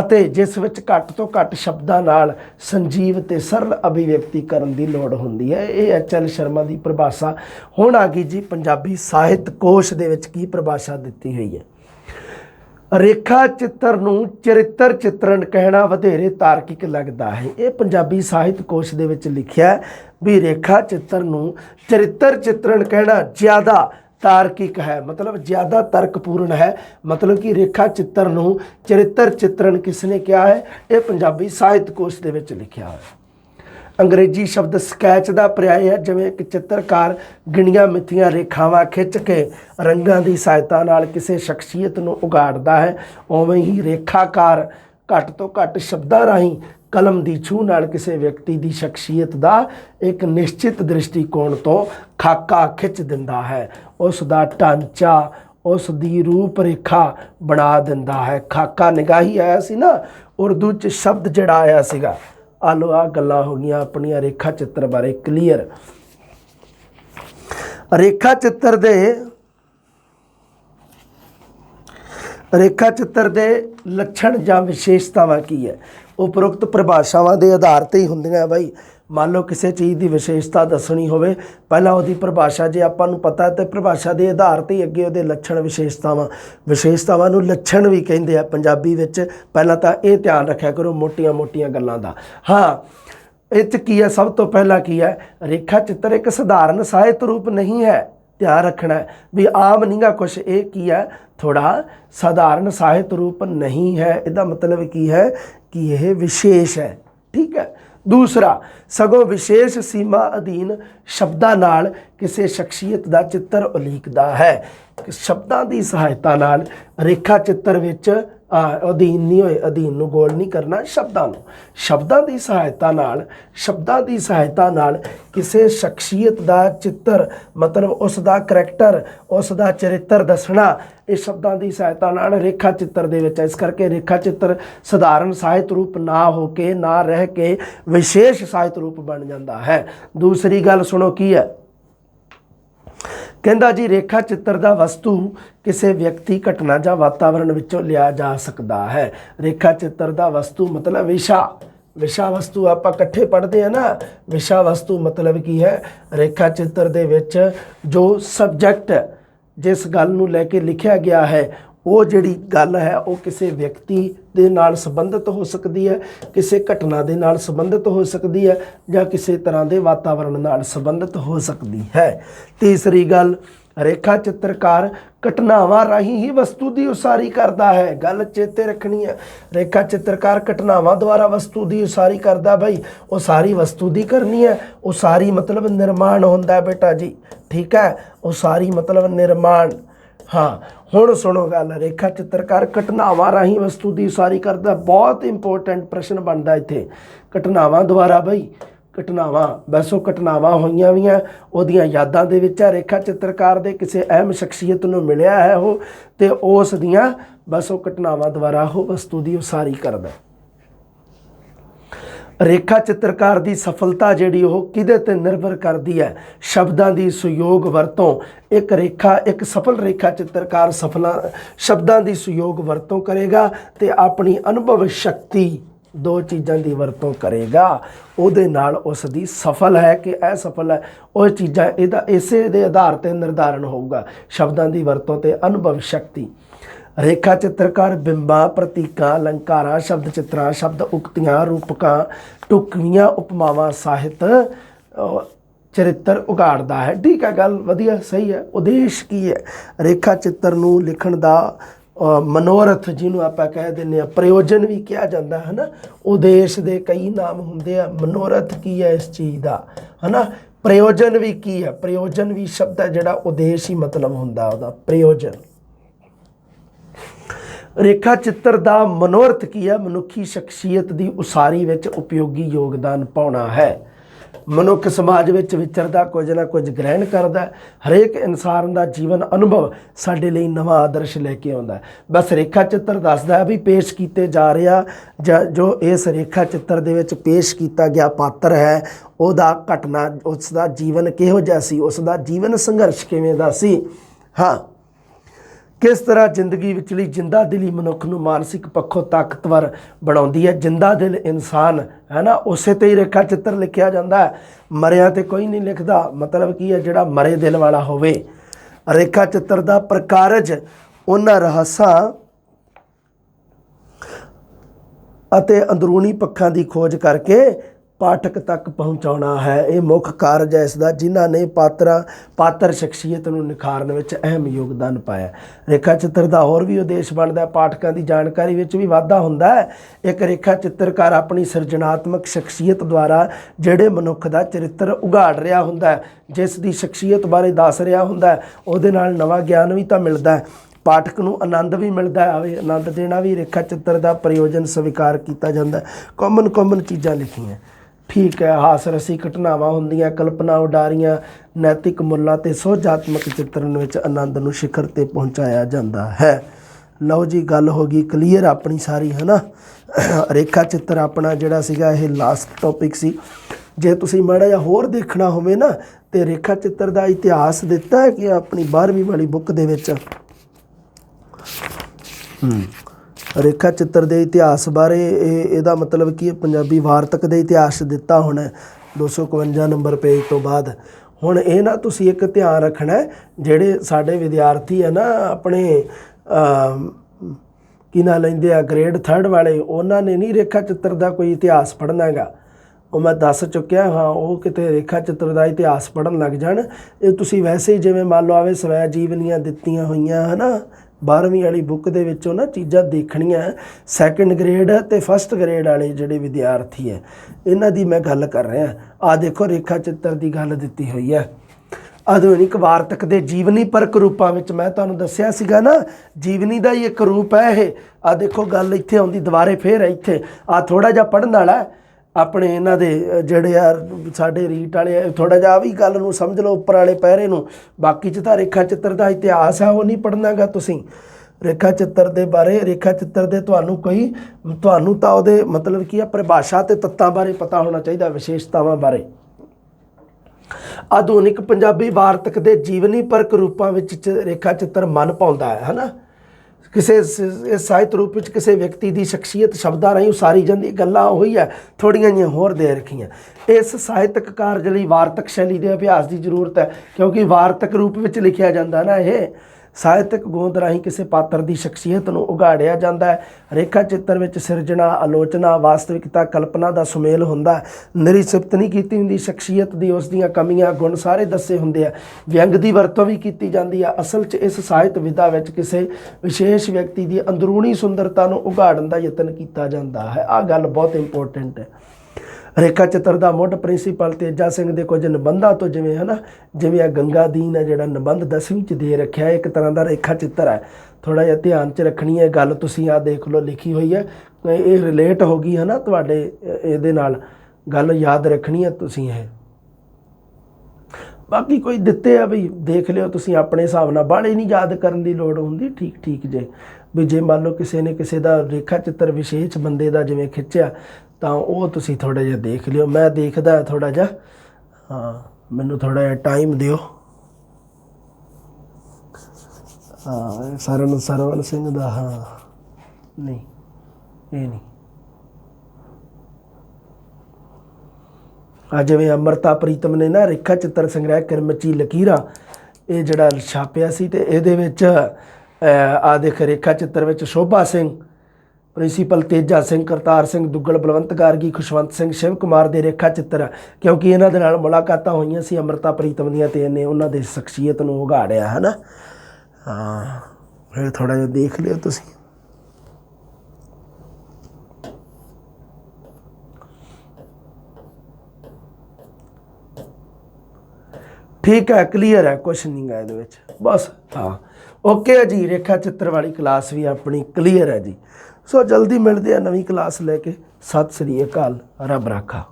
ਅਤੇ ਜਿਸ ਵਿੱਚ ਘੱਟ ਤੋਂ ਘੱਟ ਸ਼ਬਦਾਂ ਨਾਲ ਸੰਜੀਵ ਤੇ ਸਰਲ ਅਭਿਵਿਅਕਤੀ ਕਰਨ ਦੀ ਲੋੜ ਹੁੰਦੀ ਹੈ। ਇਹ ਐਚ ਐਲ ਸ਼ਰਮਾ ਦੀ ਪਰਿਭਾਸ਼ਾ। ਹੁਣ ਆ ਗਈ ਜੀ ਪੰਜਾਬੀ ਸਾਹਿਤ ਕੋਸ਼ ਦੇ ਵਿੱਚ ਕੀ ਪਰਿਭਾਸ਼ਾ ਦਿੱਤੀ ਹੋਈ ਹੈ। ਰੇਖਾ ਚਿੱਤਰ ਨੂੰ ਚਰਿੱਤਰ ਚਿੱਤਰਣ ਕਹਿਣਾ ਵਧੇਰੇ ਤਾਰਕਿਕ ਲੱਗਦਾ ਹੈ। ਇਹ ਪੰਜਾਬੀ ਸਾਹਿਤ ਕੋਸ਼ ਦੇ ਵਿੱਚ ਲਿਖਿਆ ਵੀ ਰੇਖਾ ਚਿੱਤਰ ਨੂੰ ਚਰਿੱਤਰ ਚਿੱਤਰਣ ਕਹਿਣਾ ਜ਼ਿਆਦਾ ਤਾਰਕਿਕ ਹੈ। ਮਤਲਬ ਜ਼ਿਆਦਾ ਤਰਕਪੂਰਨ ਹੈ। ਮਤਲਬ ਕਿ ਰੇਖਾ ਚਿੱਤਰ ਨੂੰ ਚਰਿੱਤਰ ਚਿੱਤਰਣ ਕਿਸ ਨੇ ਕਿਹਾ ਹੈ? ਇਹ ਪੰਜਾਬੀ ਸਾਹਿਤ ਕੋਸ਼ ਦੇ ਵਿੱਚ ਲਿਖਿਆ ਹੋਇਆ ਅੰਗਰੇਜ਼ੀ ਸ਼ਬਦ ਸਕੈਚ ਦਾ ਪਰਿਆਇ ਹੈ, ਜਿਵੇਂ ਇੱਕ ਚਿੱਤਰਕਾਰ ਗਿਣੀਆਂ, ਮਿੱਥੀਆਂ, ਰੇਖਾਵਾਂ ਖਿੱਚ ਕੇ ਰੰਗਾਂ ਦੀ ਸਹਾਇਤਾ ਨਾਲ ਕਿਸੇ ਸ਼ਖਸੀਅਤ ਨੂੰ ਉਗਾੜਦਾ ਹੈ। ਉਵੇਂ ਹੀ ਰੇਖਾਕਾਰ ਘੱਟ ਤੋਂ ਘੱਟ ਸ਼ਬਦਾਂ ਰਾਹੀਂ ਕਲਮ ਦੀ ਛੂਹ ਨਾਲ ਕਿਸੇ ਵਿਅਕਤੀ ਦੀ ਸ਼ਖਸੀਅਤ ਦਾ ਇੱਕ ਨਿਸ਼ਚਿਤ ਦ੍ਰਿਸ਼ਟੀਕੋਣ ਤੋਂ ਖਾਕਾ ਖਿੱਚ ਦਿੰਦਾ ਹੈ। ਉਸ ਦਾ ਢਾਂਚਾ, ਉਸ ਦੀ ਰੂਪ ਰੇਖਾ ਬਣਾ ਦਿੰਦਾ ਹੈ। ਖਾਕਾ ਨਿਗਾਹੀ ਆਇਆ ਸੀ ਨਾ, ਉਰਦੂ ਚ ਸ਼ਬਦ ਜਿਹੜਾ ਆਇਆ ਸੀਗਾ ਆ ਲੋ ਆ ਗੱਲਾਂ ਹੋ ਗਈਆਂ ਆਪਣੀਆਂ ਰੇਖਾ ਚਿੱਤਰ ਬਾਰੇ ਕਲੀਅਰ ਰੇਖਾ ਚਿੱਤਰ ਦੇ, ਰੇਖਾ ਚਿੱਤਰ ਦੇ ਲੱਛਣ ਜਾਂ ਵਿਸ਼ੇਸ਼ਤਾਵਾਂ ਕੀ ਹੈ? ਉਪਰੋਕਤ ਪਰਿਭਾਸ਼ਾਵਾਂ ਦੇ ਆਧਾਰ ਤੇ ਹੀ ਹੁੰਦੀਆਂ ਬਾਈ। ਮੰਨ ਲਓ ਕਿਸੇ ਚੀਜ਼ ਦੀ ਵਿਸ਼ੇਸ਼ਤਾ ਦੱਸਣੀ ਹੋਵੇ, ਪਹਿਲਾਂ ਉਹਦੀ ਪਰਿਭਾਸ਼ਾ ਜੇ ਆਪਾਂ ਨੂੰ ਪਤਾ ਹੈ ਤੇ ਪਰਿਭਾਸ਼ਾ ਦੇ ਆਧਾਰ ਤੇ ਹੀ ਅੱਗੇ ਉਹਦੇ ਲੱਛਣ ਵਿਸ਼ੇਸ਼ਤਾਵਾਂ ਵਿਸ਼ੇਸ਼ਤਾਵਾਂ ਨੂੰ ਲੱਛਣ ਵੀ ਕਹਿੰਦੇ ਆ ਪੰਜਾਬੀ ਵਿੱਚ, ਪਹਿਲਾਂ ਤਾਂ ਇਹ ਧਿਆਨ ਰੱਖਿਆ ਕਰੋ ਮੋਟੀਆਂ-ਮੋਟੀਆਂ ਗੱਲਾਂ ਦਾ। ਹਾਂ, ਇਹ 'ਚ ਕੀ ਹੈ? ਸਭ ਤੋਂ ਪਹਿਲਾਂ ਕੀ ਹੈ? ਰੇਖਾ ਚਿੱਤਰ ਇੱਕ ਸਧਾਰਨ ਸਾਹਿਤ ਰੂਪ ਨਹੀਂ ਹੈ। ਧਿਆਨ ਰੱਖਣਾ ਵੀ ਆਮ ਨਹੀਂਗਾ ਕੁਛ, ਇਹ ਕੀ ਹੈ? ਥੋੜਾ ਸਧਾਰਨ ਸਾਹਿਤ ਰੂਪ ਨਹੀਂ ਹੈ। ਇਹਦਾ ਮਤਲਬ ਕੀ ਹੈ? ਕਿ ਇਹ ਵਿਸ਼ੇਸ਼ ਹੈ। ਠੀਕ ਹੈ? ਦੂਸਰਾ, ਸਗੋਂ ਵਿਸ਼ੇਸ਼ ਸੀਮਾ ਅਧੀਨ ਸ਼ਬਦਾਂ ਨਾਲ ਕਿਸੇ ਸ਼ਖਸੀਅਤ ਦਾ ਚਿੱਤਰ ਉਲੀਕਦਾ ਹੈ। ਸ਼ਬਦਾਂ ਦੀ ਸਹਾਇਤਾ ਨਾਲ ਰੇਖਾ ਚਿੱਤਰ ਵਿੱਚ ਅਧੀਨ ਨਹੀਂ ਹੋਏ, ਅਧੀਨ ਨੂੰ ਗੋਲ ਨਹੀਂ ਕਰਨਾ ਸ਼ਬਦਾਂ ਨੂੰ। ਸ਼ਬਦਾਂ ਦੀ ਸਹਾਇਤਾ ਨਾਲ, ਸ਼ਬਦਾਂ ਦੀ ਸਹਾਇਤਾ ਨਾਲ ਕਿਸੇ ਸ਼ਖਸੀਅਤ ਦਾ ਚਿੱਤਰ, ਮਤਲਬ ਉਸ ਦਾ ਕਰੈਕਟਰ ਉਸ ਦਾ ਚਰਿੱਤਰ ਦੱਸਣਾ, ਇਹ ਸ਼ਬਦਾਂ ਦੀ ਸਹਾਇਤਾ ਨਾਲ ਰੇਖਾ ਚਿੱਤਰ ਦੇ ਵਿੱਚ ਇਸ ਕਰਕੇ ਰੇਖਾ ਚਿੱਤਰ ਸਧਾਰਨ ਸਾਹਿਤ ਰੂਪ ਨਾ ਹੋ ਕੇ, ਨਾ ਰਹਿ ਕੇ ਵਿਸ਼ੇਸ਼ ਸਾਹਿਤ ਰੂਪ ਬਣ ਜਾਂਦਾ ਹੈ। ਦੂਸਰੀ ਗੱਲ ਸੁਣੋ ਕੀ ਹੈ? ਕਹਿੰਦਾ ਜੀ, ਰੇਖਾ ਚਿੱਤਰ ਦਾ ਵਸਤੂ ਕਿਸੇ ਵਿਅਕਤੀ ਘਟਨਾ ਜਾਂ ਵਾਤਾਵਰਣ ਵਿੱਚੋਂ ਲਿਆ ਜਾ ਸਕਦਾ ਹੈ। ਰੇਖਾ ਚਿੱਤਰ ਦਾ ਵਸਤੂ ਮਤਲਬ ਵਿਸ਼ਾ। ਵਿਸ਼ਾ ਵਸਤੂ ਆਪਾਂ ਇਕੱਠੇ ਪੜ੍ਹਦੇ ਆ ਨਾ। ਵਿਸ਼ਾ ਵਸਤੂ ਮਤਲਬ ਕੀ ਹੈ? ਰੇਖਾ ਚਿੱਤਰ ਦੇ ਵਿੱਚ ਜੋ ਸਬਜੈਕਟ ਜਿਸ ਗੱਲ ਨੂੰ ਲੈ ਕੇ ਲਿਖਿਆ ਗਿਆ ਹੈ ਉਹ ਜਿਹੜੀ ਗੱਲ ਹੈ, ਉਹ ਕਿਸੇ ਵਿਅਕਤੀ ਦੇ ਨਾਲ ਸੰਬੰਧਿਤ ਹੋ ਸਕਦੀ ਹੈ, ਕਿਸੇ ਘਟਨਾ ਦੇ ਨਾਲ ਸੰਬੰਧਿਤ ਹੋ ਸਕਦੀ ਹੈ ਜਾਂ ਕਿਸੇ ਤਰ੍ਹਾਂ ਦੇ ਵਾਤਾਵਰਣ ਨਾਲ ਸੰਬੰਧਿਤ ਹੋ ਸਕਦੀ ਹੈ। ਤੀਸਰੀ ਗੱਲ, ਰੇਖਾ ਚਿੱਤਰਕਾਰ ਘਟਨਾਵਾਂ ਰਾਹੀਂ ਹੀ ਵਸਤੂ ਦੀ ਉਸਾਰੀ ਕਰਦਾ ਹੈ। ਗੱਲ ਚੇਤੇ ਰੱਖਣੀ ਹੈ, ਰੇਖਾ ਚਿੱਤਰਕਾਰ ਘਟਨਾਵਾਂ ਦੁਆਰਾ ਵਸਤੂ ਦੀ ਉਸਾਰੀ ਕਰਦਾ ਭਾਈ ਉਹ ਸਾਰੀ ਵਸਤੂ ਦੀ ਕਰਨੀ ਹੈ। ਉਸਾਰੀ ਮਤਲਬ ਨਿਰਮਾਣ ਹੁੰਦਾ ਬੇਟਾ ਜੀ, ਠੀਕ ਹੈ? ਉਸਾਰੀ ਮਤਲਬ ਨਿਰਮਾਣ। ਹਾਂ, ਹੁਣ ਸੁਣੋ ਗੱਲ, ਰੇਖਾ ਚਿੱਤਰਕਾਰ ਘਟਨਾਵਾਂ ਰਾਹੀਂ ਵਸਤੂ ਦੀ ਉਸਾਰੀ ਕਰਦਾ, ਬਹੁਤ ਇੰਪੋਰਟੈਂਟ ਪ੍ਰਸ਼ਨ ਬਣਦਾ ਇੱਥੇ। ਘਟਨਾਵਾਂ ਦੁਆਰਾ ਬਈ, ਘਟਨਾਵਾਂ, ਬਸ ਉਹ ਘਟਨਾਵਾਂ ਹੋਈਆਂ ਵੀਆਂ ਉਹਦੀਆਂ ਯਾਦਾਂ ਦੇ ਵਿੱਚ ਆ, ਰੇਖਾ ਚਿੱਤਰਕਾਰ ਦੇ ਕਿਸੇ ਅਹਿਮ ਸ਼ਖਸੀਅਤ ਨੂੰ ਮਿਲਿਆ ਹੈ ਉਹ, ਤੇ ਉਸ ਦੀਆਂ ਬਸ ਉਹ ਘਟਨਾਵਾਂ ਦੁਆਰਾ ਉਹ ਵਸਤੂ ਦੀ ਉਸਾਰੀ ਕਰਦਾ। ਰੇਖਾ ਚਿੱਤਰਕਾਰ ਦੀ ਸਫਲਤਾ ਜਿਹੜੀ ਉਹ ਕਿਹਦੇ ਤੇ ਨਿਰਭਰ ਕਰਦੀ ਹੈ? ਸ਼ਬਦਾਂ ਦੀ ਸੁਯੋਗ ਵਰਤੋਂ। ਇੱਕ ਰੇਖਾ, ਇੱਕ ਸਫਲ ਰੇਖਾ ਚਿੱਤਰਕਾਰ ਸਫਲਾ, ਸ਼ਬਦਾਂ ਦੀ ਸੁਯੋਗ ਵਰਤੋਂ ਕਰੇਗਾ ਤੇ ਆਪਣੀ ਅਨੁਭਵ ਸ਼ਕਤੀ ਦੋ ਚੀਜ਼ਾਂ ਦੀ ਵਰਤੋਂ ਕਰੇਗਾ। ਉਹਦੇ ਨਾਲ ਉਸ ਦੀ ਸਫਲ ਹੈ ਕਿ ਅਸਫਲ ਹੈ, ਉਹ ਚੀਜ਼ਾਂ ਇਹਦਾ, ਇਸੇ ਦੇ ਆਧਾਰ ਤੇ ਨਿਰਧਾਰਨ ਹੋਊਗਾ। ਸ਼ਬਦਾਂ ਦੀ ਵਰਤੋਂ ਤੇ ਅਨੁਭਵ ਸ਼ਕਤੀ। ਰੇਖਾ ਚਿੱਤਰਕਾਰ ਬਿੰਬਾਂ ਪ੍ਰਤੀਕਾਂ ਅਲੰਕਾਰਾਂ ਸ਼ਬਦ ਚਿੱਤਰਾਂ, ਸ਼ਬਦ ਉਕਤੀਆਂ, ਰੂਪਕਾਂ ਟੁਕਵੀਆਂ ਉਪਮਾਵਾਂ ਸਾਹਿਤ ਚਰਿੱਤਰ ਉਗਾੜਦਾ ਹੈ। ਠੀਕ ਹੈ, ਗੱਲ ਵਧੀਆ, ਸਹੀ ਹੈ, ਉਦੇਸ਼ ਕੀ ਹੈ? ਰੇਖਾ ਚਿੱਤਰ ਨੂੰ ਲਿਖਣ ਦਾ ਮਨੋਰਥ ਜਿਹਨੂੰ ਆਪਾਂ ਕਹਿ ਦਿੰਦੇ ਆ ਪ੍ਰਯੋਜਨ ਵੀ ਕਿਹਾ ਜਾਂਦਾ ਹੈ ਨਾ ਉਦੇਸ਼ ਦੇ ਕਈ ਨਾਮ ਹੁੰਦੇ ਆ, ਮਨੋਰਥ ਕੀ ਹੈ ਇਸ ਚੀਜ਼ ਦਾ, ਹਨਾ? ਪ੍ਰਯੋਜਨ ਵੀ ਕੀ ਹੈ? ਪ੍ਰਯੋਜਨ ਵੀ ਸ਼ਬਦ ਹੈ ਜਿਹੜਾ ਉਦੇਸ਼ ਹੀ ਮਤਲਬ ਹੁੰਦਾ, ਉਹਦਾ ਪ੍ਰਯੋਜਨ। ਰੇਖਾ ਚਿੱਤਰ ਦਾ ਮਨੋਰਥ ਕੀ ਹੈ? ਮਨੁੱਖੀ ਸ਼ਖਸੀਅਤ ਦੀ ਉਸਾਰੀ ਵਿੱਚ ਉਪਯੋਗੀ ਯੋਗਦਾਨ ਪਾਉਣਾ ਹੈ। ਮਨੁੱਖ ਸਮਾਜ ਵਿੱਚ ਵਿਚਰਦਾ ਕੁਝ ਨਾ ਕੁਝ ਗ੍ਰਹਿਣ ਕਰਦਾ ਹਰੇਕ ਇਨਸਾਨ ਦਾ ਜੀਵਨ ਅਨੁਭਵ ਸਾਡੇ ਲਈ ਨਵਾਂ ਆਦਰਸ਼ ਲੈ ਕੇ ਆਉਂਦਾ ਬਸ ਰੇਖਾ ਚਿੱਤਰ ਦੱਸਦਾ ਹੈ ਵੀ ਪੇਸ਼ ਕੀਤੇ ਜਾ ਰਿਹਾ ਜਾਂ ਜੋ ਇਸ ਰੇਖਾ ਚਿੱਤਰ ਦੇ ਵਿੱਚ ਪੇਸ਼ ਕੀਤਾ ਗਿਆ ਪਾਤਰ ਹੈ, ਉਹਦਾ ਘਟਨਾ ਉਸ ਦਾ ਜੀਵਨ ਕਿਹੋ ਜਿਹਾ ਸੀ? ਉਸ ਦਾ ਜੀਵਨ ਸੰਘਰਸ਼ ਕਿਵੇਂ ਦਾ ਸੀ? ਹਾਂ ਕਿਸ ਤਰ੍ਹਾਂ ਜ਼ਿੰਦਗੀ ਵਿਚਲੀ ਜਿੰਦਾ ਦਿਲੀ ਮਨੁੱਖ ਨੂੰ ਮਾਨਸਿਕ ਪੱਖੋਂ ਤਾਕਤਵਰ ਬਣਾਉਂਦੀ ਹੈ? ਜਿੰਦਾ ਦਿਲ ਇਨਸਾਨ, ਹੈ ਨਾ? ਉਸੇ ਤੇ ਹੀ ਰੇਖਾ ਚਿੱਤਰ ਲਿਖਿਆ ਜਾਂਦਾ ਹੈ। ਮਰਿਆ ਤੇ ਕੋਈ ਨਹੀਂ ਲਿਖਦਾ। ਮਤਲਬ ਕੀ ਹੈ? ਜਿਹੜਾ ਮਰੇ ਦਿਲ ਵਾਲਾ ਹੋਵੇ। ਰੇਖਾ ਚਿੱਤਰ ਦਾ ਪ੍ਰਕਾਰਜ ਉਹਨਾਂ ਰਹੱਸਾਂ ਅਤੇ ਅੰਦਰੂਨੀ ਪੱਖਾਂ ਦੀ ਖੋਜ ਕਰਕੇ ਪਾਠਕ ਤੱਕ ਪਹੁੰਚਾਉਣਾ ਹੈ। ਇਹ ਮੁੱਖ ਕਾਰਜ ਹੈ ਇਸ ਦਾ ਜਿਨ੍ਹਾਂ ਨੇ ਪਾਤਰਾਂ, ਪਾਤਰ ਸ਼ਖਸੀਅਤ ਨੂੰ ਨਿਖਾਰਨ ਵਿੱਚ ਅਹਿਮ ਯੋਗਦਾਨ ਪਾਇਆ। ਰੇਖਾ ਚਿੱਤਰ ਦਾ ਹੋਰ ਵੀ ਉਦੇਸ਼ ਬਣਦਾ ਪਾਠਕਾਂ ਦੀ ਜਾਣਕਾਰੀ ਵਿੱਚ ਵੀ ਵਾਧਾ ਹੁੰਦਾ ਹੈ। ਇੱਕ ਰੇਖਾ ਚਿੱਤਰਕਾਰ ਆਪਣੀ ਸਿਰਜਣਾਤਮਕ ਸ਼ਖਸੀਅਤ ਦੁਆਰਾ ਜਿਹੜੇ ਮਨੁੱਖ ਦਾ ਚਰਿੱਤਰ ਉਘਾੜ ਰਿਹਾ ਹੁੰਦਾ ਹੈ, ਜਿਸ ਦੀ ਸ਼ਖਸੀਅਤ ਬਾਰੇ ਦੱਸ ਰਿਹਾ ਹੁੰਦਾ ਹੈ, ਉਹਦੇ ਨਾਲ ਨਵਾਂ ਗਿਆਨ ਵੀ ਤਾਂ ਮਿਲਦਾ ਹੈ। ਪਾਠਕ ਨੂੰ ਆਨੰਦ ਵੀ ਮਿਲਦਾ ਆਵੇ, ਆਨੰਦ ਦੇਣਾ ਵੀ ਰੇਖਾ ਚਿੱਤਰ ਦਾ ਪ੍ਰਯੋਜਨ ਸਵੀਕਾਰ ਕੀਤਾ ਜਾਂਦਾ ਕਾਮਨ ਕਾਮਨ ਚੀਜ਼ਾਂ ਲਿਖੀਆਂ। ਠੀਕ ਹੈ ਹਾਸ ਰਸੀ ਘਟਨਾਵਾਂ ਹੁੰਦੀਆਂ, ਕਲਪਨਾ ਉਡਾਰੀਆਂ, ਨੈਤਿਕ ਮੁੱਲਾਂ ਤੇ ਸੋਝਾਤਮਕ ਚਿੱਤਰਨ ਵਿੱਚ ਆਨੰਦ ਨੂੰ ਸਿਖਰ ਤੇ ਪਹੁੰਚਾਇਆ ਜਾਂਦਾ ਹੈ। ਲਓ ਜੀ, ਗੱਲ ਹੋ ਗਈ ਕਲੀਅਰ ਆਪਣੀ ਸਾਰੀ ਹਨਾ ਰੇਖਾ ਚਿੱਤਰ ਆਪਣਾ ਜਿਹੜਾ ਸੀਗਾ, ਇਹ ਲਾਸਟ ਟੌਪਿਕ ਸੀ। ਜੇ ਤੁਸੀਂ ਮਾੜਾ ਜਿਹਾ ਹੋਰ ਦੇਖਣਾ ਹੋਵੇ ਨਾ, ਤੇ ਰੇਖਾ ਚਿੱਤਰ ਦਾ ਇਤਿਹਾਸ ਦਿੱਤਾ ਹੈ ਕਿ ਆਪਣੀ 12ਵੀਂ ਵਾਲੀ ਬੁੱਕ ਦੇ ਵਿੱਚ? ਹੂੰ। ਰੇਖਾ ਚਿੱਤਰ ਦੇ ਇਤਿਹਾਸ ਬਾਰੇ ਇਹ ਇਹਦਾ ਮਤਲਬ ਕੀ ਹੈ? ਪੰਜਾਬੀ ਵਾਰਤਕ ਦੇ ਇਤਿਹਾਸ ਦਿੱਤਾ ਹੋਣਾ ਹੈ, 251 ਨੰਬਰ ਪੇਜ ਤੋਂ ਬਾਅਦ। ਹੁਣ ਇਹ ਨਾ ਤੁਸੀਂ ਇੱਕ ਧਿਆਨ ਰੱਖਣਾ ਜਿਹੜੇ ਸਾਡੇ ਵਿਦਿਆਰਥੀ ਹੈ ਨਾ ਆਪਣੇ ਕੀ ਨਾ ਲੈਂਦੇ ਆ ਗ੍ਰੇਡ 3 ਵਾਲੇ ਉਹਨਾਂ ਨੇ ਨਹੀਂ ਰੇਖਾ ਚਿੱਤਰ ਦਾ ਕੋਈ ਇਤਿਹਾਸ ਪੜ੍ਹਨਾ ਹੈਗਾ। ਉਹ ਮੈਂ ਦੱਸ ਚੁੱਕਿਆ ਹਾਂ ਉਹ ਕਿਤੇ ਰੇਖਾ ਚਿੱਤਰ ਦਾ ਇਤਿਹਾਸ ਪੜ੍ਹਨ ਲੱਗ ਜਾਣ। ਇਹ ਤੁਸੀਂ ਵੈਸੇ ਹੀ ਜਿਵੇਂ ਮੰਨ ਲਓ ਆਵੇ ਸਵੈ ਜੀਵਨੀਆਂ ਦਿੱਤੀਆਂ ਹੋਈਆਂ ਹਨਾ? 12ਵੀਂ ਵਾਲੀ ਬੁੱਕ ਦੇ ਵਿੱਚੋਂ ਨਾ ਚੀਜ਼ਾਂ ਦੇਖਣੀਆਂ ਸੈਕੰਡ ਗ੍ਰੇਡ ਤੇ ਫਸਟ ਗ੍ਰੇਡ ਵਾਲੇ ਜਿਹੜੇ ਵਿਦਿਆਰਥੀ ਹੈ, ਇਹਨਾਂ ਦੀ ਮੈਂ ਗੱਲ ਕਰ ਰਿਹਾ। ਆ ਦੇਖੋ ਰੇਖਾ ਚਿੱਤਰ ਦੀ ਗੱਲ ਦਿੱਤੀ ਹੋਈ ਹੈ। ਆਧੁਨਿਕ ਵਾਰਤਕ ਦੇ ਜੀਵਨੀ ਪਰਕ ਰੂਪਾਂ ਵਿੱਚ ਮੈਂ ਤੁਹਾਨੂੰ ਦੱਸਿਆ ਸੀਗਾ ਨਾ, ਜੀਵਨੀ ਦਾ ਹੀ ਇੱਕ ਰੂਪ ਹੈ ਇਹ। ਆ ਦੇਖੋ ਗੱਲ ਇੱਥੇ ਆਉਂਦੀ, ਦੁਬਾਰੇ ਫੇਰ ਹੈ ਇੱਥੇ। ਆ ਥੋੜਾ ਜਿਹਾ ਪੜਨ ਵਾਲਾ ਆਪਣੇ ਇਹਨਾਂ ਦੇ ਜਿਹੜੇ ਆ, ਸਾਡੇ ਰੀਟ ਵਾਲੇ ਥੋੜਾ ਜਿਹਾ ਵੀ ਗੱਲ ਨੂੰ ਸਮਝ ਲਓ ਉੱਪਰ ਵਾਲੇ ਪਹਿਰੇ ਨੂੰ। ਬਾਕੀ ਚ ਤਾਂ ਰੇਖਾ ਚਿੱਤਰ ਦਾ ਇਤਿਹਾਸ ਹੈ ਉਹ ਨਹੀਂ ਪੜਨਾਗਾ ਤੁਸੀਂ। ਰੇਖਾ ਚਿੱਤਰ ਦੇ ਬਾਰੇ, ਰੇਖਾ ਚਿੱਤਰ ਦੇ ਤੁਹਾਨੂੰ ਕੋਈ, ਤੁਹਾਨੂੰ ਤਾਂ ਉਹਦੇ ਮਤਲਬ ਕੀ ਆ, ਪਰਿਭਾਸ਼ਾ ਤੇ ਤੱਤਾਂ ਬਾਰੇ ਪਤਾ ਹੋਣਾ ਚਾਹੀਦਾ, ਵਿਸ਼ੇਸ਼ਤਾਵਾਂ ਬਾਰੇ। ਆਧੁਨਿਕ ਪੰਜਾਬੀ ਵਾਰਤਕ ਦੇ ਜੀਵਨੀ ਪਰਕ ਰੂਪਾਂ ਵਿੱਚ ਚ- ਰੇਖਾ ਚਿੱਤਰ ਮਨ ਪਾਉਂਦਾ ਹੈ, ਹਨਾ? ਕਿਸੇ ਇਸ ਸਾਹਿਤ ਰੂਪ ਵਿੱਚ ਕਿਸੇ ਵਿਅਕਤੀ ਦੀ ਸ਼ਖਸੀਅਤ ਸ਼ਬਦਾਂ ਰਾਹੀਂ ਉਸਾਰੀ ਜਾਂਦੀ, ਗੱਲਾਂ ਉਹੀ ਹੈ ਥੋੜੀਆਂ ਜਿਹੀਆਂ ਹੋਰ ਦੇ ਰੱਖੀਆਂ। ਇਸ ਸਾਹਿਤਕ ਕਾਰਜ ਲਈ ਵਾਰਤਕ ਸ਼ੈਲੀ ਦੇ ਅਭਿਆਸ ਦੀ ਜ਼ਰੂਰਤ ਹੈ, ਕਿਉਂਕਿ ਵਾਰਤਕ ਰੂਪ ਵਿੱਚ ਲਿਖਿਆ ਜਾਂਦਾ ਨਾ ਇਹ। ਸਾਹਿਤਕ ਗੋਂਦ ਰਾਹੀਂ ਕਿਸੇ ਪਾਤਰ ਦੀ ਸ਼ਖਸੀਅਤ ਨੂੰ ਉਗਾੜਿਆ ਜਾਂਦਾ ਹੈ। ਰੇਖਾ ਚਿੱਤਰ ਵਿੱਚ ਸਿਰਜਣਾ, ਆਲੋਚਨਾ, ਵਾਸਤਵਿਕਤਾ, ਕਲਪਨਾ ਦਾ ਸੁਮੇਲ ਹੁੰਦਾ ਹੈ। ਨਿਰੀ ਸਿਫਤ ਨਹੀਂ ਕੀਤੀ ਹੁੰਦੀ ਸ਼ਖਸੀਅਤ ਦੀ ਉਸ ਦੀਆਂ ਕਮੀਆਂ, ਗੁਣ ਸਾਰੇ ਦੱਸੇ ਹੁੰਦੇ ਆ। ਵਿਅੰਗ ਦੀ ਵਰਤੋਂ ਵੀ ਕੀਤੀ ਜਾਂਦੀ ਆ। ਅਸਲ 'ਚ ਇਸ ਸਾਹਿਤ ਵਿਧਾ ਵਿੱਚ ਕਿਸੇ ਵਿਸ਼ੇਸ਼ ਵਿਅਕਤੀ ਦੀ ਅੰਦਰੂਨੀ ਸੁੰਦਰਤਾ ਨੂੰ ਉਗਾੜਨ ਦਾ ਯਤਨ ਕੀਤਾ ਜਾਂਦਾ ਹੈ। ਆ ਗੱਲ ਬਹੁਤ ਇੰਪੋਰਟੈਂਟ ਹੈ। ਰੇਖਾ ਚਿੱਤਰ ਦਾ ਮੁੱਢ ਪ੍ਰਿੰਸੀਪਲ ਤੇਜਾ ਸਿੰਘ ਦੇ ਕੁਝ ਨਿਬੰਧਾਂ ਤੋਂ ਜਿਵੇਂ ਹਨਾ, ਜਿਵੇਂ ਆ ਗੰਗਾ ਦੀਨ ਹੈ ਜਿਹੜਾ ਨਿਬੰਧ 10ਵੀਂ ਚ ਦੇ ਰੱਖਿਆ ਇੱਕ ਤਰ੍ਹਾਂ ਦਾ ਰੇਖਾ ਚਿੱਤਰ ਹੈ। ਥੋੜਾ ਜਿਹਾ ਧਿਆਨ ਚ ਰੱਖਣੀ ਹੈ, ਗੱਲ ਤੁਸੀਂ ਆ ਦੇਖ ਲਓ, ਲਿਖੀ ਹੋਈ ਹੈ। ਇਹ ਰਿਲੇਟ ਹੋ ਗਈ ਹੈ ਨਾ ਤੁਹਾਡੇ, ਇਹਦੇ ਨਾਲ। ਗੱਲ ਯਾਦ ਰੱਖਣੀ ਹੈ ਤੁਸੀਂ ਇਹ। ਬਾਕੀ ਕੋਈ ਦਿੱਤੇ ਆ ਵੀ ਦੇਖ ਲਿਓ, ਤੁਸੀਂ ਆਪਣੇ ਹਿਸਾਬ ਨਾਲ। ਬਾਹਲੇ ਨਹੀਂ ਯਾਦ ਕਰਨ ਦੀ ਲੋੜ ਹੁੰਦੀ, ਠੀਕ ਠੀਕ ਜੇ। ਵੀ ਜੇ ਮੰਨ ਲਓ ਕਿਸੇ ਨੇ ਕਿਸੇ ਦਾ ਰੇਖਾ ਚਿੱਤਰ ਵਿਸ਼ੇਸ਼ ਬੰਦੇ ਦਾ ਜਿਵੇਂ ਖਿੱਚਿਆ ਤਾਂ ਉਹ ਤੁਸੀਂ ਥੋੜਾ ਜਿਹਾ ਦੇਖ ਲਿਓ। ਮੈਂ ਦੇਖਦਾ ਥੋੜਾ ਜਿਹਾ। ਹਾਂ, ਮੈਨੂੰ ਥੋੜਾ ਜਿਹਾ ਟਾਈਮ ਦਿਓ। ਹਾਂ, ਇਹ ਸਰਨ ਸਰਵਨ ਸਿੰਘ ਦਾ, ਹਾਂ। ਨਹੀਂ, ਇਹ ਨਹੀਂ। ਆ ਜਿਵੇਂ ਅਮਰਤਾ ਪ੍ਰੀਤਮ ਨੇ ਨਾ ਰੇਖਾ ਚਿੱਤਰ ਸੰਗ੍ਰਹਿ ਕਰਮਚੀ ਲਕੀਰਾਂ, ਇਹ ਜਿਹੜਾ ਛਾਪਿਆ ਸੀ ਤੇ ਇਹਦੇ ਵਿੱਚ ਆ ਦੇਖ ਰੇਖਾ ਚਿੱਤਰ ਵਿੱਚ ਸ਼ੋਭਾ ਸਿੰਘ ਪ੍ਰਿੰਸੀਪਲ ਤੇਜਾ ਸਿੰਘ, ਕਰਤਾਰ ਸਿੰਘ ਦੁੱਗਲ, ਬਲਵੰਤ ਗਾਰਗੀ, ਖੁਸ਼ਵੰਤ ਸਿੰਘ, ਸ਼ਿਵ ਕੁਮਾਰ ਦੇ ਰੇਖਾ ਚਿੱਤਰ। ਕਿਉਂਕਿ ਇਹਨਾਂ ਦੇ ਨਾਲ ਮੁਲਾਕਾਤਾਂ ਹੋਈਆਂ ਸੀ, ਅਮਰਤਾ, ਪ੍ਰੀਤਮ ਦੀਆਂ ਤੇ ਇਹਨੇ ਉਹਨਾਂ ਦੇ ਸ਼ਖਸੀਅਤ ਨੂੰ ਉਗਾੜਿਆ ਹੈ ਨਾ ਹਾਂ, ਫਿਰ ਥੋੜਾ ਜਿਹਾ ਦੇਖ ਲਿਓ ਤੁਸੀਂ। ਠੀਕ ਹੈ ਕਲੀਅਰ ਹੈ, ਕੁਛ ਨਹੀਂ ਗਾ ਇਹਦੇ ਵਿੱਚ। ਬਸ, ਹਾਂ। ਓਕੇ ਜੀ, ਰੇਖਾ ਚਿੱਤਰ ਵਾਲੀ ਕਲਾਸ ਵੀ ਆਪਣੀ ਕਲੀਅਰ ਹੈ ਜੀ। ਸੋ ਜਲਦੀ ਮਿਲਦੇ ਆ ਨਵੀਂ ਕਲਾਸ ਲੈ ਕੇ। ਸਤਿ ਸ੍ਰੀ ਅਕਾਲ। ਰੱਬ ਰਾਖਾ।